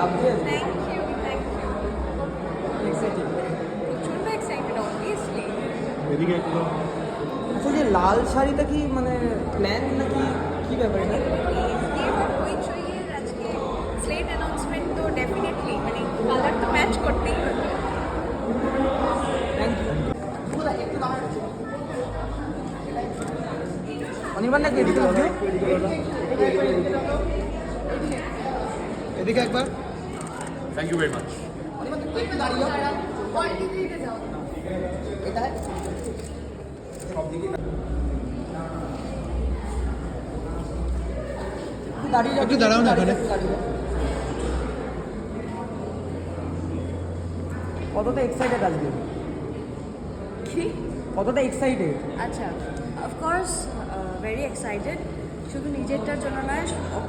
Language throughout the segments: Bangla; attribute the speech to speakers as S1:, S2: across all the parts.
S1: Lovely
S2: thank you thank you
S1: excited
S2: প্রচণ্ড এক্সাইটেড অবভিয়াসলি
S3: এদিকে একটু
S1: আচ্ছা যে লাল শাড়িটা কি মানে প্ল্যান নাকি কি ব্যাপার এটা
S2: হইচইয়ের আজকে স্লেট অ্যানাউন্সমেন্ট তো ডেফিনেটলি মানে কালার তো ম্যাচ করতেই হবে
S1: থ্যাংক ইউ অনির্বাণ নাকি এদিকে হবে
S3: এদিকে একবার
S4: থ্যাংক ইউ ভেরি মাচ
S1: দাঁড়িয়ে যাও,
S3: একটু দাঁড়াও না এখানে।
S1: কতটা এক্সাইটেড আজকে?
S2: কি?
S1: কতটা এক্সাইটেড
S2: আচ্ছা অফকোর্স ভেরি এক্সাইটেড শুধু নিজেরটার জন্য নয়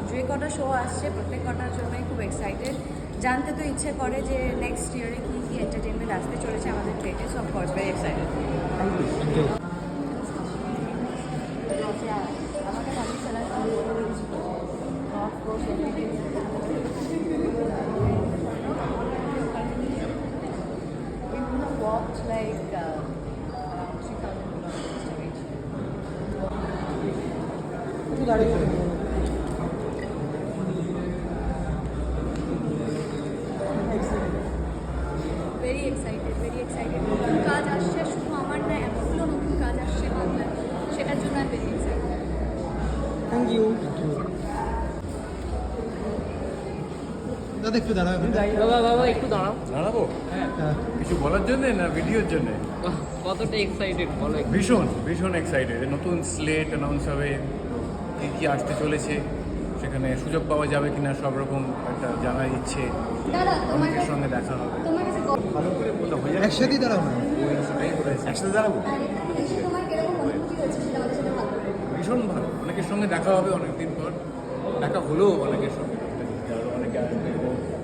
S2: যে কটা শো আসছে প্রত্যেক কটার জন্যই খুব এক্সাইটেড জানতে তো ইচ্ছে করে যে নেক্সট ইয়ারে কী কী এন্টারটেনমেন্ট আসতে চলেছে আমাদের প্লেটে so of course very excited
S1: thank you
S2: আমাকে বাড়ি চালা শুরু করে দিয়েছিল of course We would have walked like around 3,000 kilometers to reach here.
S1: একটু দাঁড়িয়ে যাও। Excited.
S2: ভেরি এক্সাইটেড নতুন কাজ আসছে শুধু আমার না এতগুলো নতুন কাজ আসছে বাংলায়। সেটার জন্য আমি ভেরি এক্সাইটেড
S1: থ্যাংক ইউ
S3: দাদা একটু দাঁড়াও এখানে।
S5: বাবা বাবা একটু দাঁড়াও।
S4: দাঁড়াবো?
S3: হ্যাঁ।
S4: কিছু বলার জন্য না ভিডিওর জন্য?
S5: কতটা এক্সাইটেড বলো
S4: ভীষণ ভীষণ এক্সাইটেড নতুন স্লেট অ্যানাউন্স হবে কী কী আসতে চলেছে সেখানে সুযোগ পাওয়া যাবে কিনা সব রকম একটা জানার ইচ্ছে অনেকের সঙ্গে দেখা হবে। ভালো করে বলতে হয়ে যাবে
S3: একসাথেই
S4: সেটাই বলেছি একসাথে দাঁড়াবো? ভীষণ ভালো। অনেকের সঙ্গে দেখা হবে অনেকদিন পর। দেখা হলো অনেকের সঙ্গে আরও অনেকে আসবে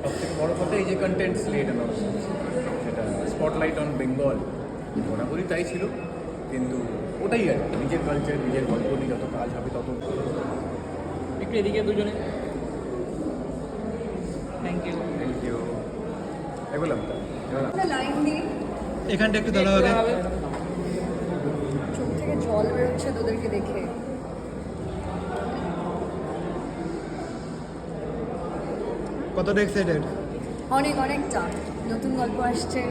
S4: সব থেকে বড় কথা এই যে কন্টেন্ট স্লেট সেটা স্পটলাইট অন বেঙ্গল বরাবরই তাই ছিল। কিন্তু ওটাই আর কি, নিজের কালচার নিজের গল্প নিয়ে যত কাজ হবে তত
S5: একটু এদিকে দুজনে। থ্যাংক ইউ
S4: থ্যাংক ইউ এগুলাম
S3: এখানটা একটু দাঁড়াও আগে।
S2: চোখ থেকে জল বেরোচ্ছে তোদেরকে দেখে।
S3: কতটা এক্সাইটেড
S2: অনেক অনেকটা নতুন গল্প আসছে।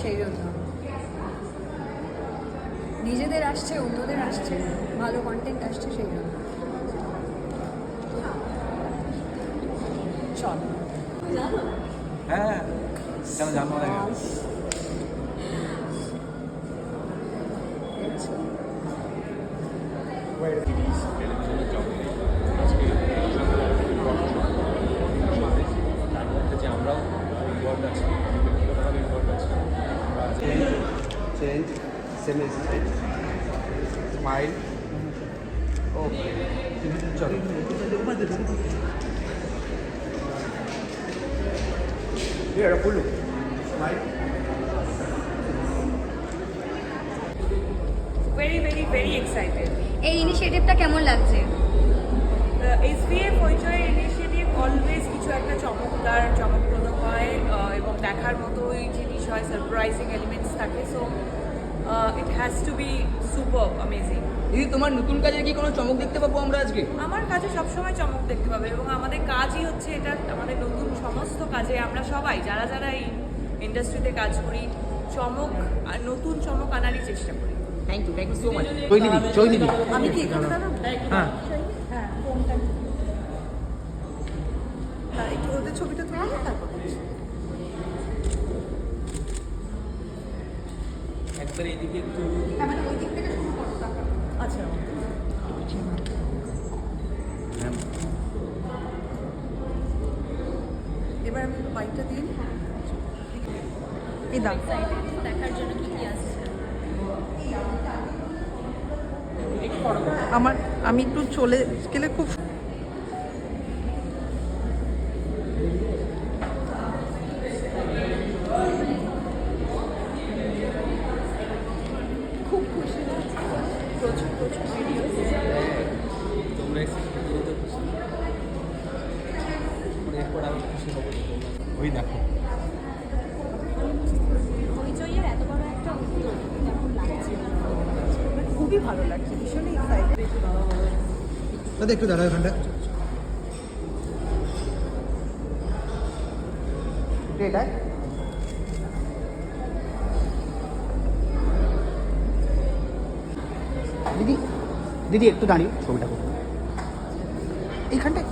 S2: সেই জন্য নিজেদের আসছে অন্যদের আসছে। ভালো কন্টেন্ট আসছে সেই জন্য চল।
S4: হ্যাঁ। Canım canım.
S6: Change, same as smile. Okay.
S7: Very very very excited.
S2: এই ইনিশিয়েটিভটা কেমন লাগছে?
S7: এসবিএফ হইচই ইনিশিয়েটিভ অলওয়েজ কিছু একটা চমকদার চমকপ্রদ হয় এবং দেখার মতো ওই জিনিস হয় সারপ্রাইজিং এলিমেন্টস থাকে so it has to be super amazing
S5: দিদি তোমার নতুন কাজের কি কোনো চমক দেখতে পাবো আমরা আজকে?
S7: আমার কাজে সবসময় চমক দেখতে পাবে এবং আমাদের কাজই হচ্ছে এটা আমাদের নতুন সমস্ত কাজে আমরা সবাই যারা যারা এই ইন্ডাস্ট্রিতে কাজ করি চমক আর নতুন চমক আনারই চেষ্টা করি।
S5: Thank you thank you so much
S3: চৈনিদি চৈনিদি
S7: আমি কি এখানে দাঁড়াবো?
S3: হ্যাঁ।
S7: হ্যাঁ। একটু ওদের ছবিটা তুলে তারপর
S5: একবার এদিকে একটু
S2: মানে ওই দিক থেকে শুরু করো
S7: আচ্ছা। এবার আমি বাইকটা দিই এই দাম
S2: দেখার জন্য কি কি আসছে
S7: আমার আমি একটু চলে গেলে খুব খুব খুশি লাগছে প্রচুর প্রচুর ভিডিও
S5: তোমরা এসে এরপর আরও খুশি হব
S3: ওই দেখো
S2: হইচইয়ের এত বড় একটা উদ্যোগ কেমন লাগছে
S7: খুবই ভালো লাগছে ভীষণই এক্সাইটেড
S3: দাদা একটু দাঁড়াও এখানটা।
S1: এটা দিদি দিদি একটু দাঁড়িয়ে ছবিটা করুন এইখানটায়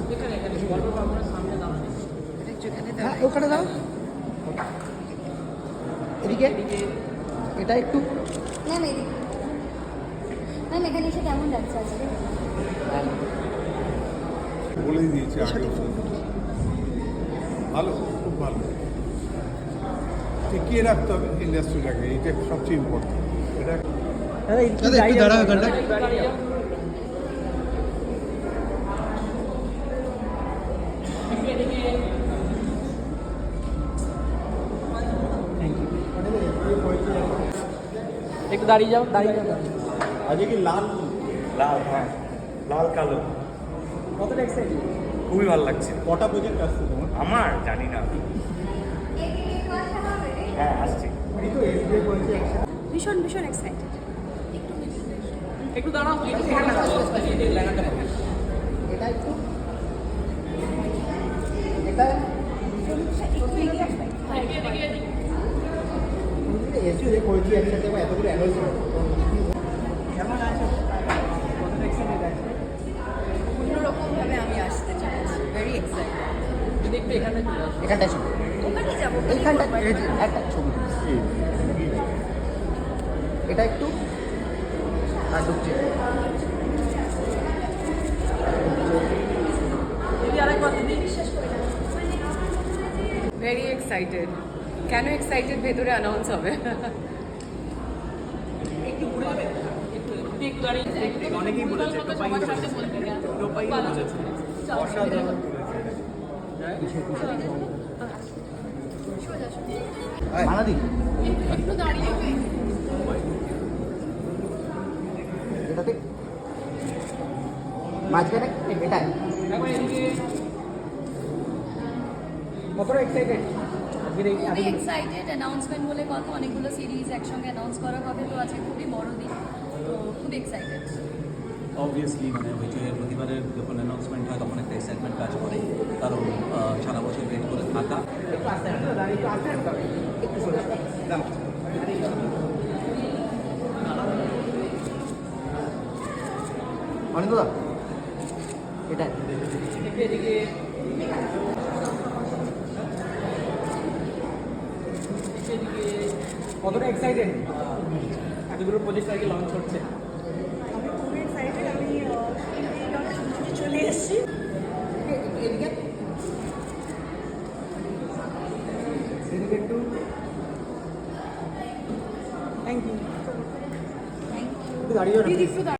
S1: হ্যাঁ ওখানে দাও। এদিকে? এটা একটু?
S2: এদিকে। ম্যাম এখানে এসে কেমন লাগছে আজকে
S8: বলেই দিয়েছি আগে। ভালো খুব ভালো। টিকিয়ে রাখতে হবে ইন্ডাস্ট্রিটাকে এটা সবচেয়ে ইম্পর্টেন্ট এটা
S3: দাঁড়াও
S5: একটু দাঁড়িয়ে যাও দাঁড়িয়ে যাও।
S6: আজকে কি লাল?
S9: লাল হ্যাঁ। লাল কালো।
S5: কতটা এক্সাইটেড
S9: খুবই ভালো লাগছে।
S6: কটা প্রজেক্ট আসছে তোমার?
S9: আমার? জানি না। হ্যাঁ আসছে।
S2: ভীষণ ভীষণ এক্সাইটেড
S5: একটু দাঁড়াও
S1: এটা একটু। এটা এসি করেছি একসাথে এতগুলো অ্যানাউন্স
S5: কেমন আছে কতটা এক্সাইটেড আছে
S2: অন্যরকমভাবে আমি আসতে চাইছি ভেরি এক্সাইটেড
S5: যদি একটু এখানে
S1: এখানটায় ছবি এইখানটা একটা ছবি। এটা একটু আর ঢুকছে
S7: ভেরি এক্সাইটেড কেন এক্সাইটেড ভেতরে অ্যানাউন্স হবে?
S5: অনেকেই বলেছে
S9: অসাধারণ।
S5: এক্সাইটেড
S2: অ্যানাউন্সমেন্ট বলে কথা, অনেকগুলো সিরিজ একসঙ্গে অ্যানাউন্স করা হবে, তো আজকে খুবই বড় দিন তো খুব এক্সাইটেড
S10: অবভিয়াসলি মানে হইচইয়ের প্রতিবারের যখন অ্যানাউন্সমেন্ট হয় তখন একটা এক্সাইটমেন্ট কাজ করে। কারণ সারা বছর ওয়েট করে থাকা।
S1: অনিন্দা এটা।
S5: কতটা এক্সাইটেড এতগুলো প্রজেক্ট আর কি লঞ্চ হচ্ছে
S7: আমি খুবই এক্সাইটেড আমি আহ, চলে এসেছি
S1: এদিকে
S5: এদিকে একটু থ্যাংক